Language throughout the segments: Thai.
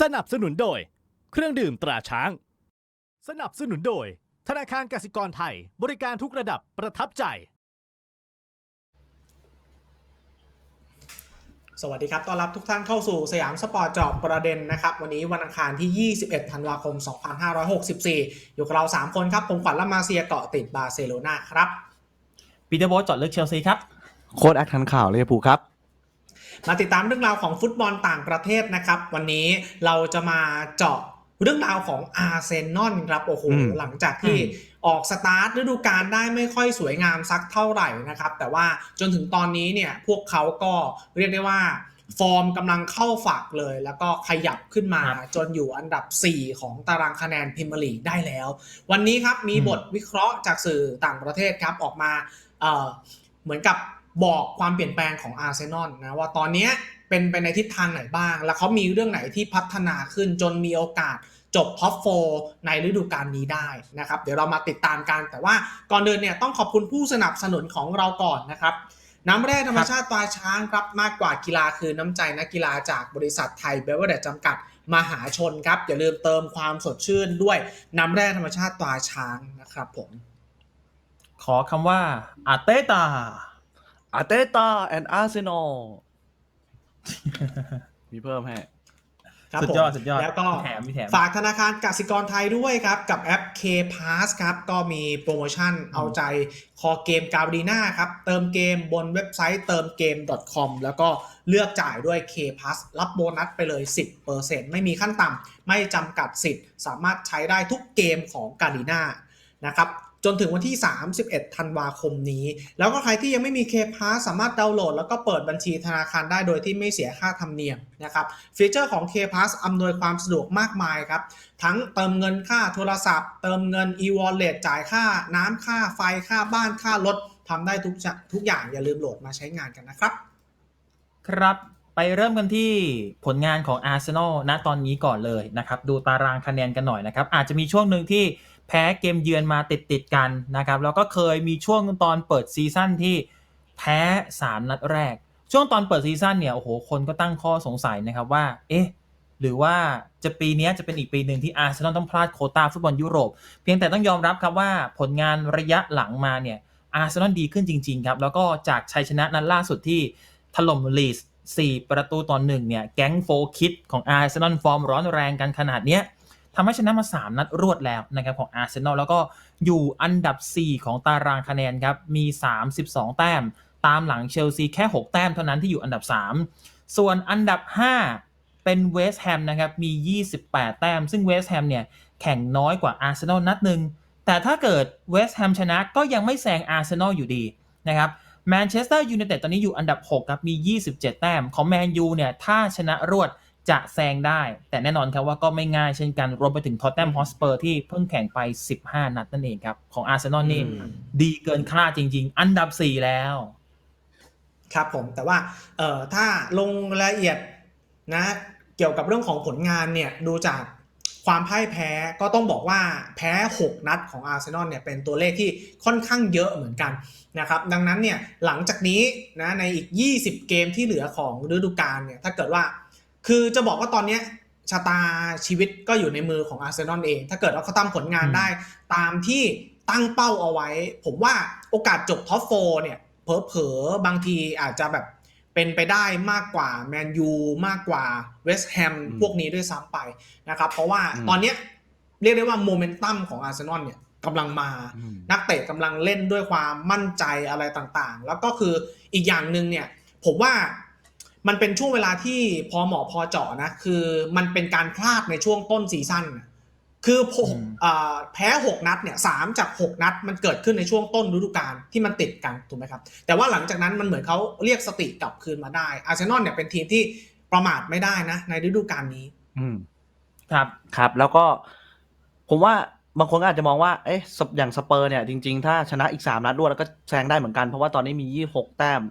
สนับสนุนโดย เครื่องดื่มตราช้าง สนับสนุนโดย ธนาคารกสิกรไทย บริการทุกระดับประทับใจ สวัสดีครับ ต้อนรับทุกท่านเข้าสู่สยามสปอร์ตเจอบประเด็นนะครับ วันนี้วันอังคารที่ 21 ธันวาคม 2564 อยู่กับเรา 3 คนครับ ผมขวัญละมาเซียเกาะติดบาร์เซโลนาครับ ปีเตอร์โบทจอดเลือกเชลซีครับ โค้ดแอคทันข่าวเลยผูลครับ มาติดตามเรื่องราวของฟุตบอลต่างประเทศนะครับ วันนี้เราจะมาเจาะเรื่องราวของอาร์เซนอลครับโอ้โหอืมหลังจากที่อืมออกสตาร์ทฤดูกาลได้ไม่ค่อยสวยงามสักเท่าไหร่นะครับ แต่ว่าจนถึงตอนนี้เนี่ยพวกเขาก็เรียกได้ว่าฟอร์มกำลังเข้าฝักเลย แล้วก็ขยับขึ้นมาจนอยู่อันดับ 4 ของตารางคะแนนพรีเมียร์ลีกได้แล้ว วันนี้ครับมีบทวิเคราะห์จากสื่อต่างประเทศครับออกมาเอ่อเหมือนกับ บอกความเปลี่ยนแปลงของอาร์เซนอลนะว่าตอนเนี้ยเป็นไปในทิศทางไหนบ้าง แล้วเขามีเรื่องไหนที่พัฒนาขึ้นจนมีโอกาสจบท็อปโฟในฤดูกาลนี้ได้นะครับ เดี๋ยวเรามาติดตามกัน แต่ว่าก่อนเดินเนี่ยต้องขอบคุณผู้สนับสนุนของเราก่อนนะครับ น้ำแร่ธรรมชาติตราช้างครับมากกว่ากีฬาคือน้ำใจนักกีฬาจากบริษัทไทยเบเวอร์เดจำกัดมหาชนครับ อย่าลืมเติมความสดชื่นด้วยน้ำแร่ธรรมชาติตราช้างนะครับผม ขอคำว่าอาเตตา อาเตตาแอนอาร์เซนอลมีเพิ่มให้ ครับสุดผมยอดสุดยอดแล้วก็มีแถมมีแถม ฝากธนาคารกสิกรไทยด้วยครับ กับแอป K Pass ครับ ก็มีโปรโมชั่นเอาใจคอเกมกาบรีนาครับ เติมเกมบนเว็บไซต์เติมเกม .com แล้วก็เลือกจ่ายด้วย K Pass รับโบนัสไปเลย 10%ไม่มีขั้นต่ำไม่จำกัดสิทธิ์ สามารถใช้ได้ทุกเกมของกา r ีนานะครับ จนถึงวันที่ 31 ธันวาคมนี้ แล้วก็ใครที่ยังไม่มี K Pass สามารถดาวน์โหลด แล้วก็เปิดบัญชีธนาคารได้โดยที่ไม่เสียค่าธรรมเนียมนะครับ ฟีเจอร์ของ K Pass อำนวยความสะดวกมากมายครับ ทั้งเติมเงินค่าโทรศัพท์ เติมเงิน e-wallet จ่ายค่าน้ำค่าไฟค่าบ้านค่ารถทำได้ทุกทุกอย่างอย่าลืมโหลดมาใช้งานกันนะครับ ครับไปเริ่มกันที่ผลงานของอาร์เซนอลณตอนนี้ก่อนเลยนะครับ ดูตารางคะแนนกันหน่อยนะครับ อาจจะมีช่วงหนึ่งที่ แพ้เกมเยือนมาติดติดๆกันนะครับแล้วก็เคยมีช่วงตอนเปิดซีซั่นที่แพ้ 3 นัดแรก ช่วงตอนเปิดซีซั่นเนี่ยโอ้โหคนก็ตั้งข้อสงสัยนะครับว่า เอ๊ะหรือว่าจะปีนี้จะเป็นอีกปีหนึ่งที่อาร์เซนอลต้องพลาดโคต้าฟุตบอลยุโรป เพียงแต่ต้องยอมรับครับว่าผลงานระยะหลังมาเนี่ยอาร์เซนอลดีขึ้นจริง ๆ ครับ แล้วก็จากชัยชนะนั้นล่าสุดที่ถล่มลีส4ประตูต่อหนึ่งเนี่ยแก๊งโฟคิดของอาร์เซนอลฟอร์มร้อนแรงกันขนาดเนี้ย ทำให้ชนะมา 3 นัดรวดแล้วนะครับของอาร์เซนอลแล้วก็อยู่อันดับ 4 ของตารางคะแนนครับ มี 32 แต้ม ตามหลังเชลซีแค่ 6 แต้มเท่านั้นที่อยู่อันดับ 3 ส่วนอันดับ 5 เป็นเวสต์แฮมนะครับมี 28 แต้ม ซึ่งเวสต์แฮมเนี่ยแข่งน้อยกว่าอาร์เซนอลนัดหนึ่งแต่ถ้าเกิดเวสต์แฮมชนะก็ยังไม่แซงอาร์เซนอลอยู่ดีนะครับแมนเชสเตอร์ยูไนเต็ดตอนนี้อยู่อันดับ 6 ครับ มี 27 แต้ม ของแมนยูเนี่ย ถ้าชนะรวด จะแซงได้ แต่แน่นอนครับว่าก็ไม่ง่ายเช่นกันรวมไปถึงท็อตแนมฮอสเปอร์ที่เพิ่งแข่งไป 15 นัดนั่นเองครับ ของอาร์เซนอลนี่อืมดีเกินคาดจริง ๆ อันดับ 4 แล้ว ครับผมแต่ว่าเอ่อถ้าลงรายละเอียดนะ เกี่ยวกับเรื่องของผลงานเนี่ยดูจากความพ่ายแพ้ก็ต้องบอกว่าแพ้ 6 นัดของอาร์เซนอลเนี่ยเป็นตัวเลขที่ค่อนข้างเยอะเหมือนกันนะครับดังนั้นเนี่ยหลังจากนี้นะในอีก 20 เกมที่เหลือของฤดูกาลเนี่ยถ้าเกิดว่า คือจะบอกว่าตอนเนี้ยชะตาชีวิตก็อยู่ในมือของอาร์เซนอลเอง ถ้าเกิดว่าเขาทำผลงานอืมได้ ตามที่ตั้งเป้าเอาไว้ ผมว่าโอกาสจบท็อปโฟเนี่ยเผลอๆบางทีอาจจะแบบเป็นไปได้มากกว่าแมนยูมากกว่าเวสต์แฮมอืมพวกนี้ด้วยซ้ำไปนะครับ เพราะว่าอืมตอนเนี้ยเรียกได้ว่าโมเมนตัมของอาร์เซนอลเนี่ยกำลังมาอืมนักเตะกำลังเล่นด้วยความมั่นใจอะไรต่างๆ แล้วก็คืออีกอย่างหนึ่งเนี่ยผมว่า มันเป็นช่วงเวลาที่พอเหมาะพอเจาะนะ คือมันเป็นการพลาดในช่วงต้นซีซั่นน่ะคือหกอืมอ่าแพ้6นัดเนี่ยสามจาก6นัดมันเกิดขึ้นในช่วงต้นฤดูกาลที่มันติดกันถูกไหมครับ แต่ว่าหลังจากนั้นมันเหมือนเขาเรียกสติกลับคืนมาได้ อาร์เซนอลเนี่ยเป็นทีมที่ประมาทไม่ได้นะ ในฤดูกาลนี้ อืม ครับครับ แล้วก็ผมว่าบางคนก็อาจจะมองว่า เอ๊ะสปอย่างสเปอร์เนี่ย จริง ๆ ถ้าชนะอีกสามนัดรวดแล้วก็แซงได้เหมือนกัน เพราะว่าตอนนี้มียี่หกแต้ม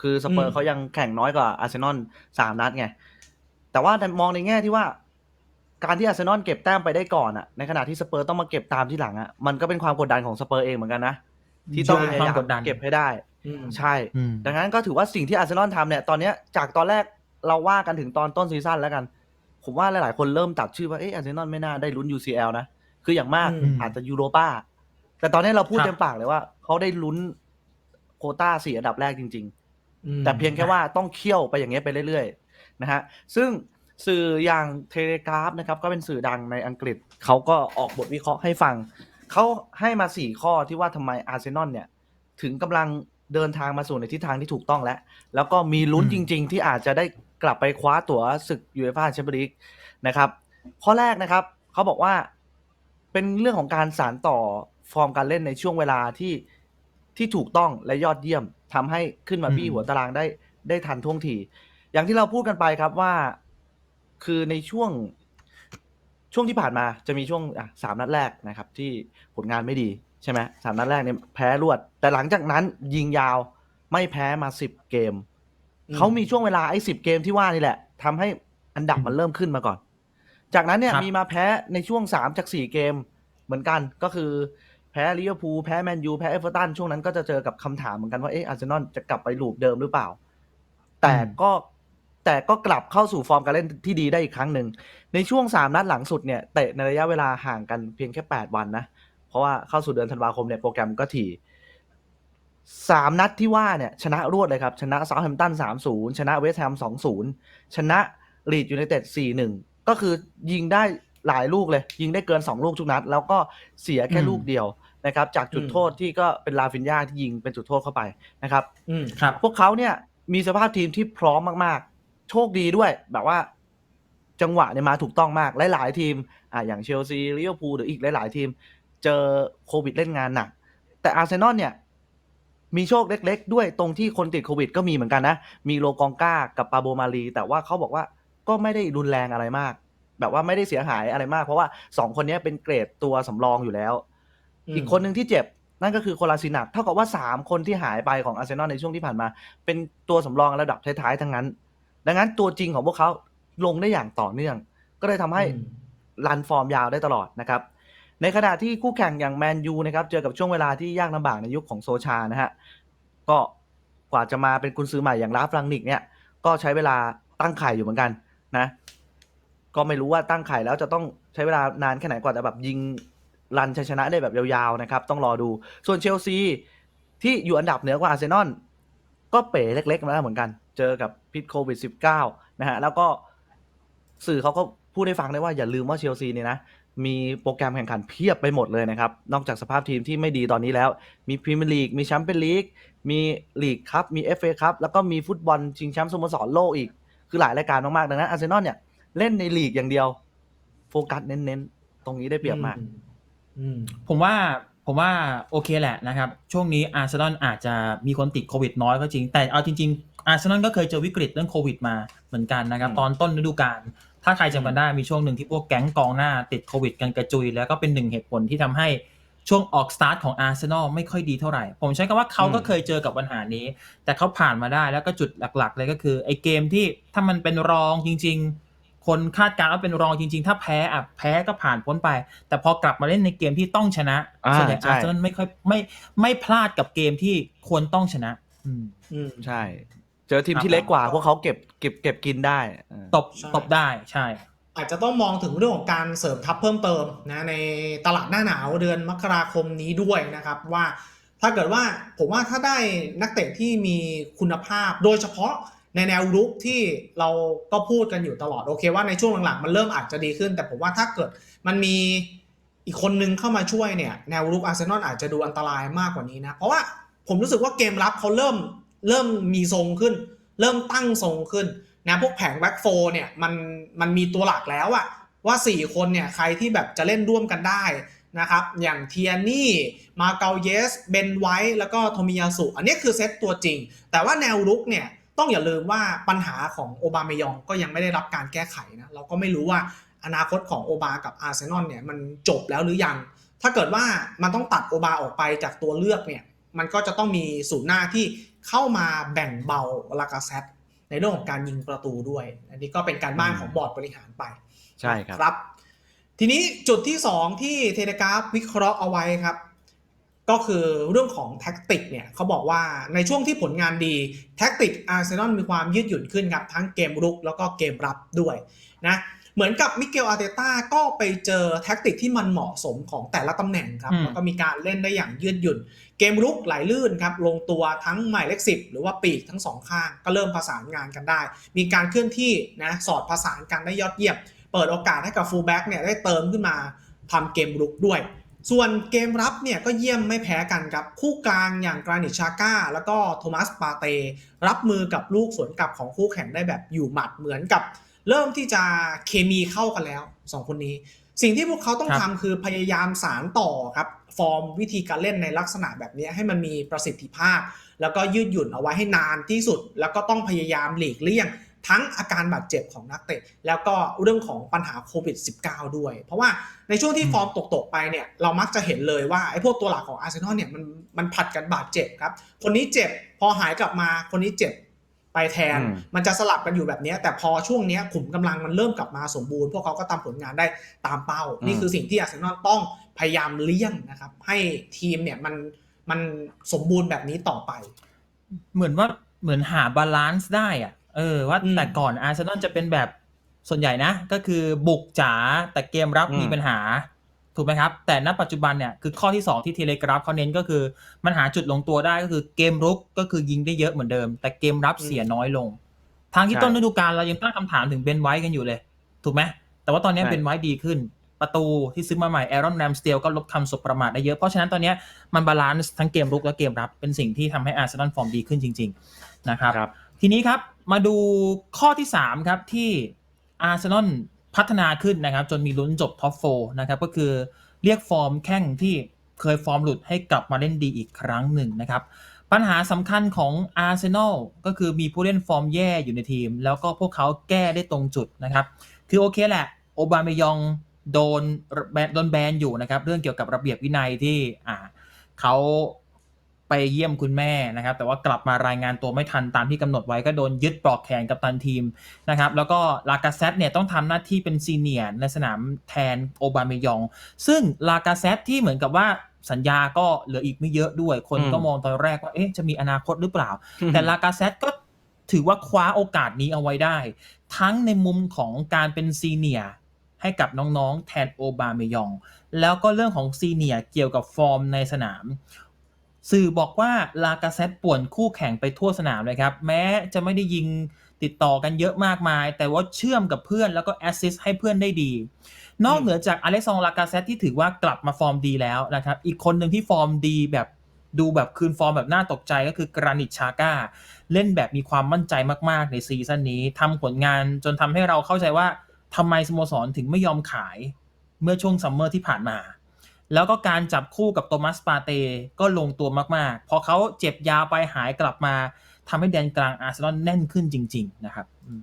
คือสเปออืร์มเขายังแข่งน้อยกว่าอาร์เซนอลสามนัดไง แต่ว่าแต่มองในแง่ที่ว่า การที่อาร์เซนอลเก็บแต้มไปได้ก่อนอะในขณะที่สเปอร์ต้องมาเก็บตามที่หลังอะมันก็เป็นความกดดันของสเปอร์เองเหมือนกันนะที่ต้องใช่พยายามความกดดันเก็บให้ได้อืมใช่อืมดังนั้นก็ถือว่าสิ่งที่อาร์เซนอลทำเนี่ย ตอนเนี้ยจากตอนแรกเราว่ากันถึงตอนต้นซีซั่นแล้วกัน ผมว่าหลาย ๆ คนเริ่มตัดชื่อว่าเอออาร์เซนอลไม่น่าได้ลุ้น UCL นะ คืออย่างมากอืมอาจจะยูโรป้า แต่ตอนนี้เราพูดครับเต็มปากเลยว่าเขาได้ลุ้นโควต้าสี่อันดับแรกจริงอืมๆ แต่เพียงแค่ว่าต้องเคี่ยวไปอย่างเงี้ยไปเรื่อยๆนะฮะซึ่งสื่ออย่างเทเลกราฟนะครับก็เป็นสื่อดังในอังกฤษเขาก็ออกบทวิเคราะห์ให้ฟังเขาให้มาสี่ข้อที่ว่าทำไมอาร์เซนอลเนี่ยถึงกำลังเดินทางมาสู่ในทิศทางที่ถูกต้องแล้ว แล้วก็มีลุ้นอืจมริง ๆ ที่อาจจะได้กลับไปคว้าตั๋วศึกยูเอฟ่าแชมเปี้ยนลีกนะครับ ข้อแรกนะครับเขาบอกว่าเป็นเรื่องของการสานต่อฟอร์มการเล่นในช่วงเวลาที่ที่ถูกต้องและยอดเยี่ยม ทำให้ขึ้นมาบี้อืมหัวตารางได้ได้ทันท่วงที อย่างที่เราพูดกันไปครับว่า คือในช่วงช่วงที่ผ่านมาจะมีช่วงอะสามนัดแรกนะครับ ที่ผลงานไม่ดีใช่ไหมสามนัดแรกเนี่ยแพ้รวด แต่หลังจากนั้นยิงยาวไม่แพ้มาสิบเกมอืมเขามีช่วงเวลาไอ้สิบเกมที่ว่านี่แหละทำให้อันดับมันเริ่มขึ้นมาก่อน จากนั้นเนี่ยครับมีมาแพ้ในช่วงสามจากสี่เกมเหมือนกันก็คือ แพ้ลิเวอร์พูลแพ้แมนยูแพ้เอเวอร์ตันช่วงนั้นก็จะเจอกับคำถามเหมือนกันว่าเอออาร์เซนอลจะกลับไปลูปเดิมหรือเปล่า แต่ก็แต่ก็กลับเข้าสู่ฟอร์มการเล่นที่ดีได้อีกครั้งหนึ่ง ในช่วง 3 นัดหลังสุดเนี่ยเตะในระยะเวลาห่างกันเพียงแค่ 8 วันนะ เพราะว่าเข้าสู่เดือนธันวาคมเนี่ยโปรแกรมก็ถี่3นัดที่ว่าเนี่ยชนะรวดเลยครับ ชนะเซาท์แฮมป์ตัน3-0ชนะเวสต์แฮม2-0ชนะลีดยูไนเต็ด4-1ก็คือยิงได้หลายลูกเลย ยิงได้เกิน2ลูกทุกนัด แล้วก็เสียแค่อืมลูกเดียว นะครับจากจุดอืมโทษที่ก็เป็นลาฟินยาที่ยิงเป็นจุดโทษเข้าไปนะครับอืมครับ พวกเขาเนี่ยมีสภาพทีมที่พร้อมมากๆ โชคดีด้วยแบบว่า จังหวะเนี่ยมาถูกต้องมากหลายๆทีมอะอย่างเชลซีลิเวอร์พูลหรืออีกหลาย ๆ ทีม เจอโควิดเล่นงานหนักแต่อาร์เซนอลเนี่ยมีโชคเล็ก ๆ ด้วยตรงที่คนติดโควิด ก็มีเหมือนกันนะ มีโลกองก้ากับปาโบมารีแต่ว่าเขาบอกว่าก็ไม่ได้รุนแรงอะไรมาก แบบว่าไม่ได้เสียหายอะไรมาก เพราะว่าสองคนเนี้ยเป็นเกรดตัวสำรองอยู่แล้ว อืมอีกคนหนึ่งที่เจ็บนั่นก็คือโคลาซินักเท่ากับว่า 3 คนที่หายไปของอาร์เซนอลในช่วงที่ผ่านมา เป็นตัวสำรองระดับท้ายๆทั้งนั้น ดังนั้นตัวจริงของพวกเขาลงได้อย่างต่อเนื่อง ก็เลยทำให้อืมรันฟอร์มยาวได้ตลอดนะครับ ในขณะที่คู่แข่งอย่างแมนยูนะครับเจอกับช่วงเวลาที่ยากลำบากในยุคของโซชานะฮะก็กว่าจะมาเป็นกุนซือใหม่อย่างลาฟรังนิกเนี่ยก็ใช้เวลาตั้งไข่อยู่เหมือนกันนะ ก็ไม่รู้ว่าตั้งไข่แล้วจะต้องใช้เวลานานแค่ไหนกว่าจะแบบยิง รันชัยชนะได้แบบยาวๆนะครับ ต้องรอดูส่วนเชลซีที่อยู่อันดับเหนือกว่าอาร์เซนอลก็เป๋เล็กๆมาแล้วเหมือนกัน เจอกับพิษโควิด -19 นะฮะแล้วก็สื่อเขาก็พูดให้ฟังได้ว่าอย่าลืมว่าเชลซีเนี่ยนะ มีโปรแกรมแข่งขันเพียบไปหมดเลยนะครับ นอกจากสภาพทีมที่ไม่ดีตอนนี้แล้ว มีพรีเมียร์ลีกมีแชมเปี้ยนลีกมีลีกครับมี FA ครับแล้วก็มีฟุตบอลชิงแชมป์สโมสรโลกอีก คือหลายรายการมากๆดังนั้นอาร์เซนอลเนี่ยเล่นในลีกอย่างเดียว โฟกัสเน้นๆ ตรงนี้ได้เปรียบมาก อืมผมว่าผมว่าโอเคแหละนะครับ ช่วงนี้อาร์เซนอลอาจจะมีคนติดโควิดน้อยก็จริง แต่เอาจริง ๆ อาร์เซนอลก็เคยเจอวิกฤตเรื่องโควิดมาเหมือนกันนะครับอืมตอนต้นฤดูกาลถ้าใครจำกันได้มีช่วงหนึ่งที่พวกแก๊งกองหน้าติดโควิดกันกระจุย แล้วก็เป็นหนึ่งเหตุผลที่ทำให้ช่วงออกสตาร์ทของอาร์เซนอลไม่ค่อยดีเท่าไหร่ ผมใช้คำว่าเขาก็เคยเจอกับปัญหานี้ แต่เขาผ่านมาได้แล้วก็จุดหลัก ๆ เลยก็คือไอ้เกมที่ถ้ามันเป็นรองจริง ๆ คนคาดการณ์ว่าเป็นรองจริง ๆ ถ้าแพ้อะแพ้ก็ผ่านพ้นไป แต่พอกลับมาเล่นในเกมที่ต้องชนะอ่าส่วนใหญ่ใช่อาร์เซนอลไม่ค่อยไม่ไม่พลาดกับเกมที่ควรต้องชนะ อืมอืมใช่ เจอทีมที่เล็กกว่าพวกเขาเก็บเก็บเก็บกินได้เออตบใช่ตบได้ใช่ อาจจะต้องมองถึงเรื่องของการเสริมทัพเพิ่มเติมนะในตลาดหน้าหนาวเดือนมกราคมนี้ด้วยนะครับว่าถ้าเกิดว่าผมว่าถ้าได้นักเตะที่มีคุณภาพ โดยเฉพาะ ในแนวรุกที่เราก็พูดกันอยู่ตลอดโอเคว่าในช่วงหลังๆ มันเริ่มอาจจะดีขึ้น แต่ผมว่าถ้าเกิดมันมีอีกคนนึงเข้ามาช่วยเนี่ย แนวรุกอาร์เซนอลอาจจะดูอันตรายมากกว่านี้นะ เพราะว่าผมรู้สึกว่าเกมรับเขาเริ่มเริ่มมีทรงขึ้น เริ่มตั้งทรงขึ้นนะพวกแผงแบ็กโฟเนี่ยมันมันมีตัวหลักแล้วอะว่า 4 คนเนี่ยใครที่แบบจะเล่นร่วมกันได้นะครับ อย่างเทียนี่ มาเกาเยส เบนไวท์แล้วก็โทมิยาสุ อันนี้คือเซตตัวจริง แต่ว่าแนวรุกเนี่ย ต้องอย่าลืมว่าปัญหาของโอบามายองก็ยังไม่ได้รับการแก้ไขนะเราก็ไม่รู้ว่าอนาคตของโอบากับอาร์เซนอลเนี่ยมันจบแล้วหรือยัง ถ้าเกิดว่ามันต้องตัดโอบาออกไปจากตัวเลือกเนี่ยมันก็จะต้องมีศูนย์หน้าที่เข้ามาแบ่งเบาลากาเซตในเรื่องของการยิงประตูด้วย อันนี้ก็เป็นการบ้านของบอร์ดบริหารไป ใช่ครับครับทีนี้จุดที่ 2 ที่เทเลกราฟวิเคราะห์เอาไว้ครับ ก็คือเรื่องของแท็กติกเนี่ยเขาบอกว่าในช่วงที่ผลงานดีแท็กติกอาร์เซนอลมีความยืดหยุ่นขึ้นครับทั้งเกมรุกแล้วก็เกมรับด้วยนะเหมือนกับมิเกลอาร์เตต้าก็ไปเจอแท็กติกที่มันเหมาะสมของแต่ละตำแหน่งครับอืมแล้วก็มีการเล่นได้อย่างยืดหยุ่น เกมรุกไหลลื่นครับลงตัวทั้งหมายเลขสิบหรือว่าปีกทั้งสองข้างก็เริ่มประสานงานกันได้ มีการเคลื่อนที่นะสอดประสานกันได้ยอดเยี่ยม เปิดโอกาสให้กับฟูลแบ็กเนี่ยได้เติมขึ้นมาทำเกมรุกด้วย ส่วนเกมรับเนี่ยก็เยี่ยมไม่แพ้กันครับคู่กลางอย่างกรานิชชาก้า แล้วก็โทมัสปาเต รับมือกับลูกสวนกลับของคู่แข่งได้แบบอยู่หมัดเหมือนกับ เริ่มที่จะเคมีเข้ากันแล้วสองคนนี้ สิ่งที่พวกเขาต้องครับทำคือพยายามสารต่อครับ ฟอร์มวิธีการเล่นในลักษณะแบบนี้ให้มันมีประสิทธิภาพ แล้วก็ยืดหยุ่นเอาไว้ให้นานที่สุด แล้วก็ต้องพยายามหลีกเลี่ยง ทั้งอาการบาดเจ็บของนักเตะ แล้วก็เรื่องของปัญหาโควิด -19 ด้วย เพราะว่าในช่วงที่อืมฟอร์มตก ๆ ไปเนี่ยเรามักจะเห็นเลยว่าไอ้พวกตัวหลักของอาร์เซนอลเนี่ยมันมันผัดกันบาดเจ็บครับ คนนี้เจ็บพอหายกลับมาคนนี้เจ็บไปแทนอืมมันจะสลับกันอยู่แบบเนี้ยแต่พอช่วงเนี้ยขุมกำลังมันเริ่มกลับมาสมบูรณ์ พวกเขาก็ทำผลงานได้ตามเป้า นี่คือสิ่งที่อาร์เซนอลต้องพยายามเลี่ยงนะครับ ให้ทีมเนี่ยมันมันสมบูรณ์แบบนี้ต่อไป เหมือนว่าเหมือนหาบาลานซ์ได้อะ เออว่าอืม แต่ก่อนอาร์เซนอลจะเป็นแบบส่วนใหญ่นะ ก็คือบุกจ๋าแต่เกมรับอืม มีปัญหา ถูกไหมครับ แต่ณปัจจุบันเนี่ยคือข้อที่ 2 ที่เทเลกราฟเขาเน้นก็คือ มันหาจุดลงตัวได้ก็คือเกมรุกก็คือยิงได้เยอะเหมือนเดิม แต่เกมรับเสียน้อยลง ทางที่ใช่ต้นฤดูกาลเรายังตั้งคำถามถึงเบนไวท์กันอยู่เลย ถูกไหมแต่ว่าตอนนี้ใช่ เบนไวท์ดีขึ้น ประตูที่ซื้อมาใหม่แอรอนแรมสเตลก็ลบคำสบประมาทได้เยอะเพราะฉะนั้นตอนเนี้ยมันบาลานซ์ทั้งเกมรุกและเกมรับเป็นสิ่งที่ทำให้อาร์เซนอลฟอร์มดีขึ้นจริง ๆนะครับ ครับ ทีนี้ครับ มาดูข้อที่ 3 ครับ ที่อาร์เซนอลพัฒนาขึ้นนะครับ จนมีลุ้นจบท็อปโฟนะครับ ก็คือเรียกฟอร์มแข้งที่เคยฟอร์มหลุดให้กลับมาเล่นดีอีกครั้งหนึ่งนะครับ ปัญหาสำคัญของอาร์เซนอลก็คือมีผู้เล่นฟอร์มแย่อยู่ในทีม แล้วก็พวกเขาแก้ได้ตรงจุดนะครับ คือโอเคแหละโอบามยองโดนแบนโดนแบนอยู่นะครับ เรื่องเกี่ยวกับระเบียบวินัยที่อ่าเขา ไปเยี่ยมคุณแม่นะครับ แต่ว่ากลับมารายงานตัวไม่ทันตามที่กำหนดไว้ก็โดนยึดปลอกแขนกับตันทีมนะครับ แล้วก็ลากาเซตเนี่ยต้องทำหน้าที่เป็นซีเนียร์ในสนามแทนโอบามยอง ซึ่งลากาเซตที่เหมือนกับว่าสัญญาก็เหลืออีกไม่เยอะด้วย คนก็มองตอนแรกว่าเอ๊ะจะมีอนาคตหรือเปล่า แต่ลากาเซตก็ถือว่าคว้าโอกาสนี้เอาไว้ได้ ทั้งในมุมของการเป็นซีเนียร์ให้กับน้องๆ แทนโอบาเมยอง แล้วก็เรื่องของซีเนียร์เกี่ยวกับฟอร์มในสนาม สื่อบอกว่าลากาเซตป่วนคู่แข่งไปทั่วสนามเลยครับ แม้จะไม่ได้ยิงติดต่อกันเยอะมากมาย แต่ว่าเชื่อมกับเพื่อนแล้วก็แอสซิสต์ให้เพื่อนได้ดี นอกเหนือจากอเล็กซองลากาเซตที่ถือว่ากลับมาฟอร์มดีแล้วนะครับ อีกคนหนึ่งที่ฟอร์มดีแบบดูแบบคืนฟอร์มแบบน่าตกใจก็คือกรานิตชาก้า เล่นแบบมีความมั่นใจมาก ๆ ในซีซั่นนี้ทำผลงานจนทำให้เราเข้าใจว่าทำไมสโมสรถึงไม่ยอมขายเมื่อช่วงซัมเมอร์ที่ผ่านมา แล้วก็การจับคู่กับโตมัสปาเตก็ลงตัวมากๆ พอเขาเจ็บยาวไปหายกลับมาทำให้แดนกลางอาร์เซนอลแน่นขึ้นจริง ๆ นะครับอืม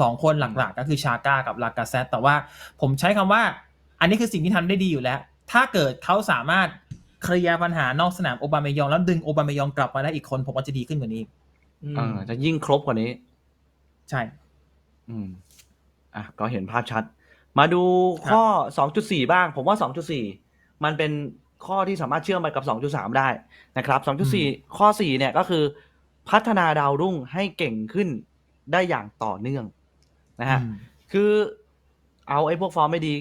สองคนหลักๆก็คือชาก้ากับลากาเซตแต่ว่าผมใช้คำว่า อันนี้คือสิ่งที่ทำได้ดีอยู่แล้ว ถ้าเกิดเขาสามารถเคลียร์ปัญหานอกสนามโอบาเมยอง แล้วดึงโอบาเมยองกลับมาได้อีกคนผมว่าจะดีขึ้นกว่านี้อืมอ่าจะยิ่งครบกว่านี้ ใช่ อืม อะ ก็เห็นภาพชัด มาดูข้อ 2.4 บ้าง ผมว่า 2.4 มันเป็นข้อที่สามารถเชื่อมไปกับ 2.3 ได้นะครับ 2.4 ข้อ 4 เนี่ยก็คือ พัฒนาดาวรุ่งให้เก่งขึ้นได้อย่างต่อเนื่องนะฮะอืมคือเอาไอ้พวกฟอร์มไม่ดี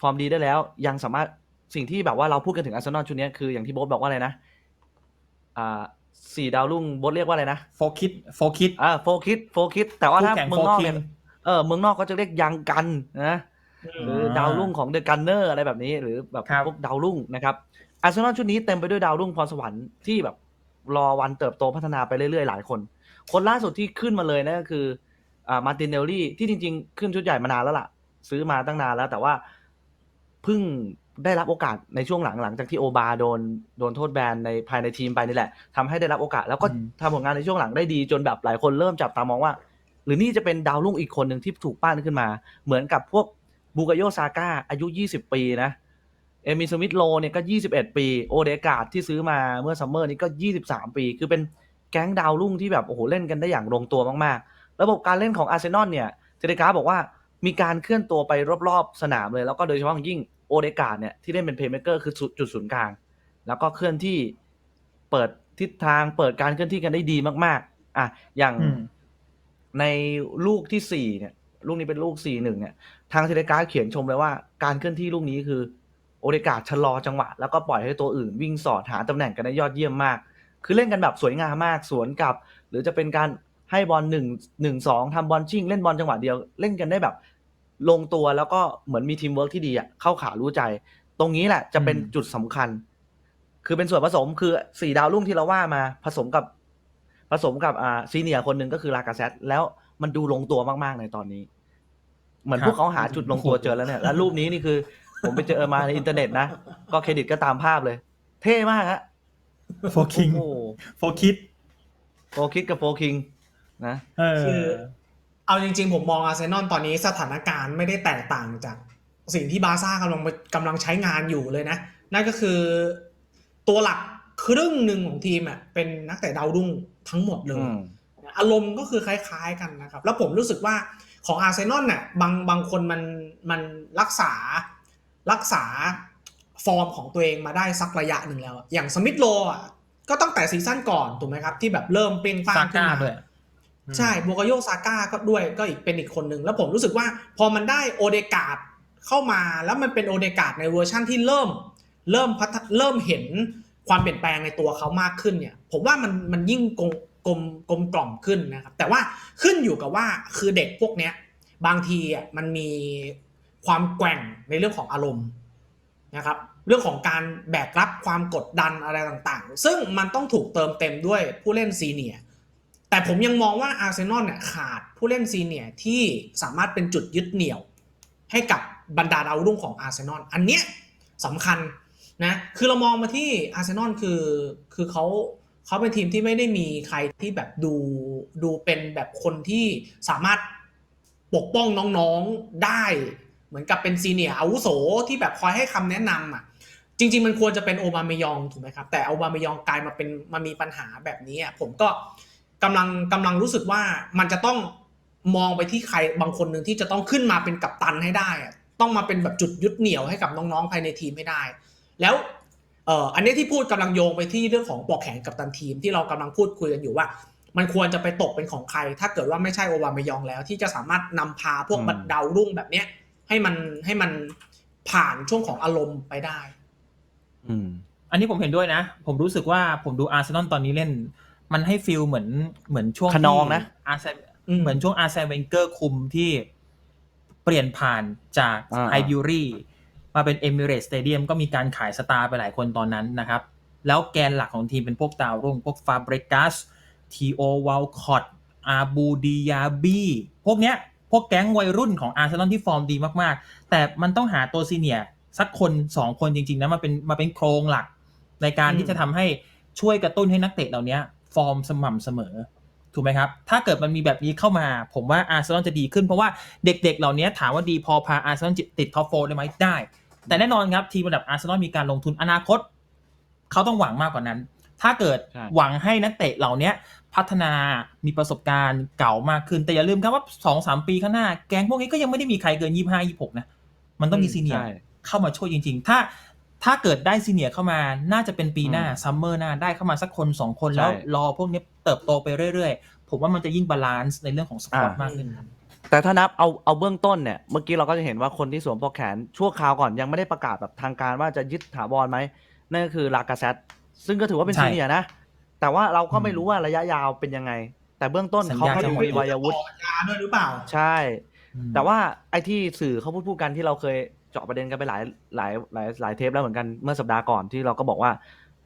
ฟอร์มดีได้แล้ว ยังสามารถสิ่งที่แบบว่าเราพูดกันถึงอาร์เซนอลชุดเนี้ยคืออย่างที่โบ๊ทบอกว่าอะไรนะ อ่าสี่ดาวรุ่งโบ๊ทเรียกว่าอะไรนะ โฟคิดโฟคิดอ่าโฟคิดโฟคิดแต่ว่าถ้าคู่แข่งเมืองนอกเนี่ย Four King เออเมืองนอกก็จะเรียกยังกันนะ หรือดาวรุ่งของเดอะกันเนอร์อะไรแบบนี้ หรือแบบครับพวกดาวรุ่งนะครับอาร์เซนอลชุดนี้เต็มไปด้วยดาวรุ่งพรสวรรค์ที่แบบรอวันเติบโตพัฒนาไปเรื่อยๆ หลายคน คนล่าสุดที่ขึ้นมาเลยนั่นก็คืออ่ามาร์ตินเนลลี่ที่จริงๆ ขึ้นชุดใหญ่มานานแล้วล่ะ ซื้อมาตั้งนานแล้ว แต่ว่าเพิ่งได้รับโอกาสในช่วงหลังหลังจากที่โอบาโดนโดนโทษแบนในภายในทีมไปนี่แหละทำให้ได้รับโอกาส แล้วก็อืมทำผลงานในช่วงหลังได้ดีจนแบบหลายคนเริ่มจับตามองว่า หรือนี่จะเป็นดาวรุ่งอีกคนหนึ่งที่ถูกปั้นขึ้นมา เหมือนกับพวก บูกาโยซาก้าอายุ 20 ปีนะ เอมิสมิธโลเนี่ยก็ 21 ปี โอเดกาดที่ซื้อมาเมื่อซัมเมอร์นี้ก็ 23 ปี คือเป็นแก๊งดาวรุ่งที่แบบโอ้โหเล่นกันได้อย่างลงตัวมากๆ ระบบการเล่นของอาร์เซนอลเนี่ยเทเลกราฟบอกว่ามีการเคลื่อนตัวไปรอบๆสนามเลย แล้วก็โดยเฉพาะอย่างยิ่งโอเดกาดเนี่ยที่เล่นเป็นเพลย์เม k เกอร์คือจุดศูนย์กลาง แล้วก็เคลื่อนที่เปิดทิศทางเปิดการเคลื่อนที่กันได้ดีมาก ๆ อะอย่างอืมในลูกที่สี่เนี่ย ลูกนี้เป็นลูกสี่หนึ่งเนี่ย ทางเทเลกราฟเขียนชมเลยว่าการเคลื่อนที่ลูกนี้คือ โอเดกาสชะลอจังหวะ แล้วก็ปล่อยให้ตัวอื่นวิ่งสอดหาตำแหน่งกันได้ยอดเยี่ยมมาก คือเล่นกันแบบสวยงามมากสวนกลับ หรือจะเป็นการให้บอลหนึ่งหนึ่งสองทำบอลชิ่งเล่นบอลจังหวะเดียวเล่นกันได้แบบลงตัวแล้วก็เหมือนมีทีมเวิร์กที่ดีอะเข้าขารู้ใจ ตรงนี้แหละจะเป็นอืมจุดสำคัญ คือเป็นส่วนผสมคือสี่ดาวรุ่งที่เราว่ามาผสมกับผสมกับอ่าซีเนียร์คนหนึ่งก็คือลากาเซตแล้ว มันดูลงตัวมากๆในตอนนี้ เหมือนครับพวกเขาหาจุดลงตัวเจอแล้วเนี่ยแล้วรูปนี้นี่คือ ผมไปเจอมาในอินเทอร์เน็ตนะ ก็เครดิตก็ตามภาพเลย เท่มากฮะโฟคิงโอ้โหโฟคิดโฟคิดกับโฟคิงนะเออคือเอาจริง ๆ ผมมองอาร์เซนอลตอนนี้สถานการณ์ไม่ได้แตกต่างจากสิ่งที่บาร์ซ่ากำลังกำลังใช้งานอยู่เลยนะ นั่นก็คือตัวหลักครึ่งหนึ่งของทีมอะเป็นนักเตะดาวรุ่งทั้งหมดเลย อืมอารมณ์ก็คือคล้ายๆกันนะครับ แล้วผมรู้สึกว่าของอาร์เซนอลเนี่ยบางบางคนมันมันรักษารักษาฟอร์มของตัวเองมาได้สักระยะหนึ่งแล้วอะอย่างสมิธโลอะก็ตั้งแต่ซีซั่นก่อนถูกไหมครับ ที่แบบเริ่มเปล่งปลั่ซางขึ้นก้ามาด้วยใช่บัวกาโยซาก้าก็ด้วยก็อีกเป็นอีกคนหนึ่งแล้วผมรู้สึกว่าพอมันได้โอเดกาดเข้ามาแล้วมันเป็นโอเดกาดในเวอร์ชั่นที่เริ่มเริ่มพัฒเริ่มเห็นความเปลี่ยนแปลงในตัวเขามากขึ้นเนี่ย ผมว่ามันมันยิ่ง กลมกลมกล่อมขึ้นนะครับ แต่ว่าขึ้นอยู่กับว่าคือเด็กพวกเนี้ย บางทีอะมันมีความแกว่งในเรื่องของอารมณ์นะครับ เรื่องของการแบกรับความกดดันอะไรต่างๆ ซึ่งมันต้องถูกเติมเต็มด้วยผู้เล่นซีเนียแต่ผมยังมองว่าอาร์เซนอลเนี่ยขาดผู้เล่นซีเนียที่สามารถเป็นจุดยึดเหนี่ยว ให้กับบรรดาดาวรุ่งของอาร์เซนอลอันเนี้ยสำคัญนะคือเรามองมาที่อาร์เซนอลคือคือเขา เขาเป็นทีมที่ไม่ได้มีใครที่แบบดูดูเป็นแบบคนที่สามารถปกป้องน้องๆได้ เหมือนกับเป็นซีเนียร์อาวุโสที่แบบคอยให้คำแนะนำอะจริง ๆ มันควรจะเป็นโอบามายองถูกไหมครับ แต่โอบามยองกลายมาเป็นมามีปัญหาแบบนี้อะผมก็กำลังกำลังรู้สึกว่ามันจะต้องมองไปที่ใครบางคนหนึ่งที่จะต้องขึ้นมาเป็นกัปตันให้ได้อะต้องมาเป็นแบบจุดยึดเหนี่ยวให้กับน้องๆภายในทีมให้ได้ แล้ว อ่ออันนี้ที่พูดกำลังโยงไปที่เรื่องของปลอกแขนกัปตันทีมที่เรากำลังพูดคุยกันอยู่ว่า มันควรจะไปตกเป็นของใคร ถ้าเกิดว่าไม่ใช่โอบามายองแล้ว ที่จะสามารถนำพาพวกอืมบัดดาวรุ่งแบบเนี้ย ให้มันให้มันผ่านช่วงของอารมณ์ไปได้ อืม อันนี้ผมเห็นด้วยนะ ผมรู้สึกว่าผมดูอาร์เซนอลตอนนี้เล่น มันให้ฟิลเหมือนเหมือนช่วงขนองนะอาร์เซนอืมเหมือนช่วงอาร์เซนเวนเกอร์คุมที่เปลี่ยนผ่านจากอ่าไฮบิวรี่ มาเป็นเอมิเรตสเตเดียมก็มีการขายสตาร์ไปหลายคนตอนนั้นนะครับ แล้วแกนหลักของทีมเป็นพวกดาวรุ่งพวกฟาเบรกัสทีโอวาลคอตอาบูดิยาบีพวกเนี้ยพวกแก๊งวัยรุ่นของอาร์เซนอลที่ฟอร์มดีมากๆ แต่มันต้องหาตัวซีเนียร์สักคนสองคนจริงๆนะมาเป็นมาเป็นโครงหลัก ในการอืมที่จะทำให้ช่วยกระตุ้นให้นักเตะเหล่านี้ฟอร์มสม่ำเสมอ ถูกไหมครับ ถ้าเกิดมันมีแบบนี้เข้ามา ผมว่าอาร์เซนอลจะดีขึ้นเพราะว่าเด็กๆ เหล่านี้ถามว่าดีพอพาอาร์เซนอลติดท็อปโฟได้ไหมได้ แต่แน่นอนครับ ทีมระดับอาร์เซนอลมีการลงทุนอนาคต เขาต้องหวังมากกว่านั้น ถ้าเกิดใช่หวังให้นักเตะเหล่านี้พัฒนามีประสบการณ์เก่ามากขึ้น แต่อย่าลืมครับว่าสองสามปีข้างหน้า แก๊งพวกนี้ก็ยังไม่ได้มีใครเกินยี่ห้ายี่หกนะ มันต้องมีอืมซีเนียร์ใช่เข้ามาช่วยจริง ๆ ถ้าถ้าเกิดได้ซีเนียร์เข้ามาน่าจะเป็นปีหน้าอืมซัมเมอร์หน้าได้เข้ามาสักคนสองคนแล้วใช่รอพวกนี้เติบโตไปเรื่อยๆ ผมว่ามันจะยิ่งบาลานซ์ในเรื่องของสปอร์ตอ่ามมากขึ้นครับ แต่ถ้านับเอาเอาเบื้องต้นเนี่ยเมื่อกี้เราก็จะเห็นว่าคนที่สวมปลอกแขนชั่วคราวก่อนยังไม่ได้ประกาศแบบทางการว่าจะยึดถาวรไหมนั่นก็คือลากาเซตซึ่งก็ถือว่าเป็นใช่ ซีเนียร์นะ แต่ว่าเราก็ไม่อืมรู้ว่าระยะยาวเป็นยังไง แต่เบื้องต้นสัญญาเขาก็จะดูหมด มีวัยวุฒิต่อสัญญาด้วยหรือเปล่า ใช่ แต่ว่าไอ้ที่สื่อเขาพูดพูดกันที่เราเคยเจาะประเด็นกันไปหลายหลายหลายหลายเทปแล้วเหมือนกันเมื่อสัปดาห์ก่อนที่เราก็บอกว่า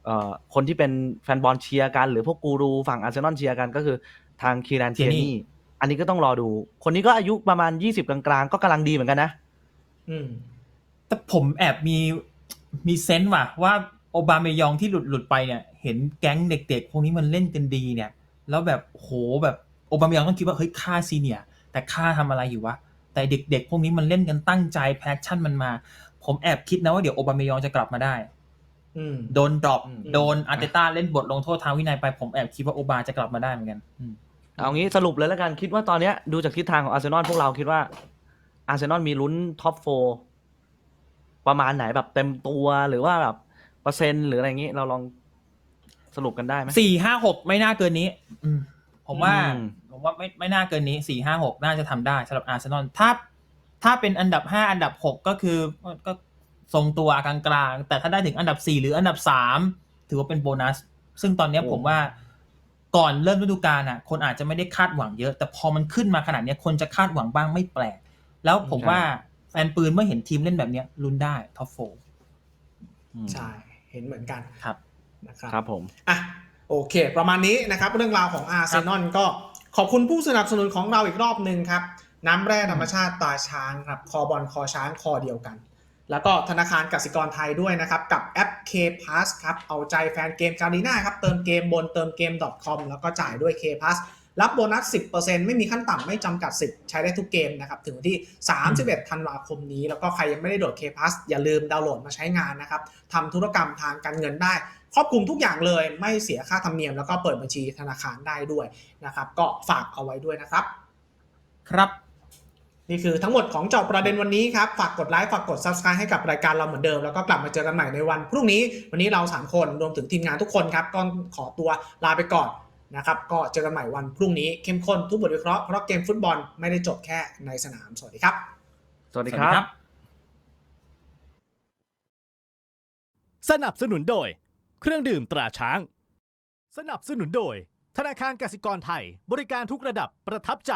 เอ่อคนที่เป็นแฟนบอลเชียร์กัน หรือพวกกูรูฝั่งอาร์เซนอลเชียร์กันก็คือทางคีแรนเทีย Tierney นี่ อันนี้ก็ต้องรอดู คนนี้ก็อายุประมาณ20กลางๆ ก็กำลังดีเหมือนกันนะ อืม แต่ผมแอบมีมีเซนส์ว่ะว่าโอบาเมยองที่หลุดหลุดไปเนี่ย เห็นแก๊งเด็กๆพวกนี้มันเล่นกันดีเนี่ย แล้วแบบโหแบบโอบาเมยองต้องคิดว่าเฮ้ยค่าซีเนียร์แต่ค่าทำอะไรอยู่วะแต่เด็กๆ พวกนี้มันเล่นกันตั้งใจแพชชั่นมันมา ผมแอบคิดนะว่าเดี๋ยวโอบาเมยองจะกลับมาได้ อืม โดนดรอปอืม โดนอาร์เตต้าเล่นบทลงโทษทางวินัยไปผมแอบคิดว่าโอบาจะกลับมาได้เหมือนกันอืม เอางี้สรุปเลยแล้วกันคิดว่าตอนเนี้ยดูจากทิศทางของอาร์เซนอลพวกเราคิดว่า อาร์เซนอลมีลุ้นท็อปโฟประมาณไหนแบบเต็มตัวหรือว่าแบบเปอร์เซ็นต์หรืออะไรอย่างงี้ เราลองสรุปกันได้ไหม สี่ห้าหกไม่น่าเกินนี้อืมผมว่า อืม ผมว่าไม่ไม่น่าเกินนี้สี่ห้าหกน่าจะทำได้สำหรับอาร์เซนอลถ้า ถ้าเป็นอันดับห้าอันดับหกก็คือก็ทรงตัวกลางๆ แต่ถ้าได้ถึงอันดับสี่หรืออันดับสามถือว่าเป็นโบนัส ซึ่งตอนเนี้ยโอ้ ผมว่า ก่อนเริ่มฤดูกาลอะ คนอาจจะไม่ได้คาดหวังเยอะ แต่พอมันขึ้นมาขนาดเนี้ยคนจะคาดหวังบ้างไม่แปลก แล้วผมว่าแฟนปืนเมื่อเห็นทีมเล่นแบบเนี้ยลุ้นได้ท็อปโฟอืมใช่ เห็นเหมือนกันครับนะครับครับผมอะโอเค ประมาณนี้นะครับ เรื่องราวของอาร์เซนอลก็ขอบคุณผู้สนับสนุนของเราอีกรอบหนึ่งครับ น้ำแร่ธรรมชาติตาช้างครับ คอบอลคอช้างคอเดียวกัน แล้วก็ธนาคารกสิกรไทยด้วยนะครับ กับแอป K Pass ครับ เอาใจแฟนเกมการีน่าครับ เติมเกมบนเติมเกม .com แล้วก็จ่ายด้วย K Pass รับโบนัส 10%ไม่มีขั้นต่ำไม่จำกัดสิทธิ์ใช้ได้ทุกเกมนะครับ ถึงวันที่ 31 ธันวาคมนี้ แล้วก็ใครยังไม่ได้โหลด K Pass อย่าลืมดาวน์โหลดมาใช้งานนะครับทำธุรกรรมทางการเงินได้ ครอบคลุมทุกอย่างเลย ไม่เสียค่าธรรมเนียม แล้วก็เปิดบัญชีธนาคารได้ด้วยนะครับ ก็ฝากเอาไว้ด้วยนะครับ ครับ นี่คือทั้งหมดของเจาะประเด็นวันนี้ครับ ฝากกดไลค์ ฝากกด subscribe ให้กับรายการเราเหมือนเดิม แล้วก็กลับมาเจอกันใหม่ในวันพรุ่งนี้ วันนี้เรา 3 คนรวมถึงทีมงานทุกคนครับก็ขอตัวลาไปก่อนนะครับ ก็เจอกันใหม่วันพรุ่งนี้เข้มข้นทุกบทวิเคราะห์ เพราะเกมฟุตบอลไม่ได้จบแค่ในสนาม สวัสดีครับ สวัสดีครับ สนับสนุนโดย เครื่องดื่มตราช้าง สนับสนุนโดย ธนาคารกสิกรไทย บริการทุกระดับประทับใจ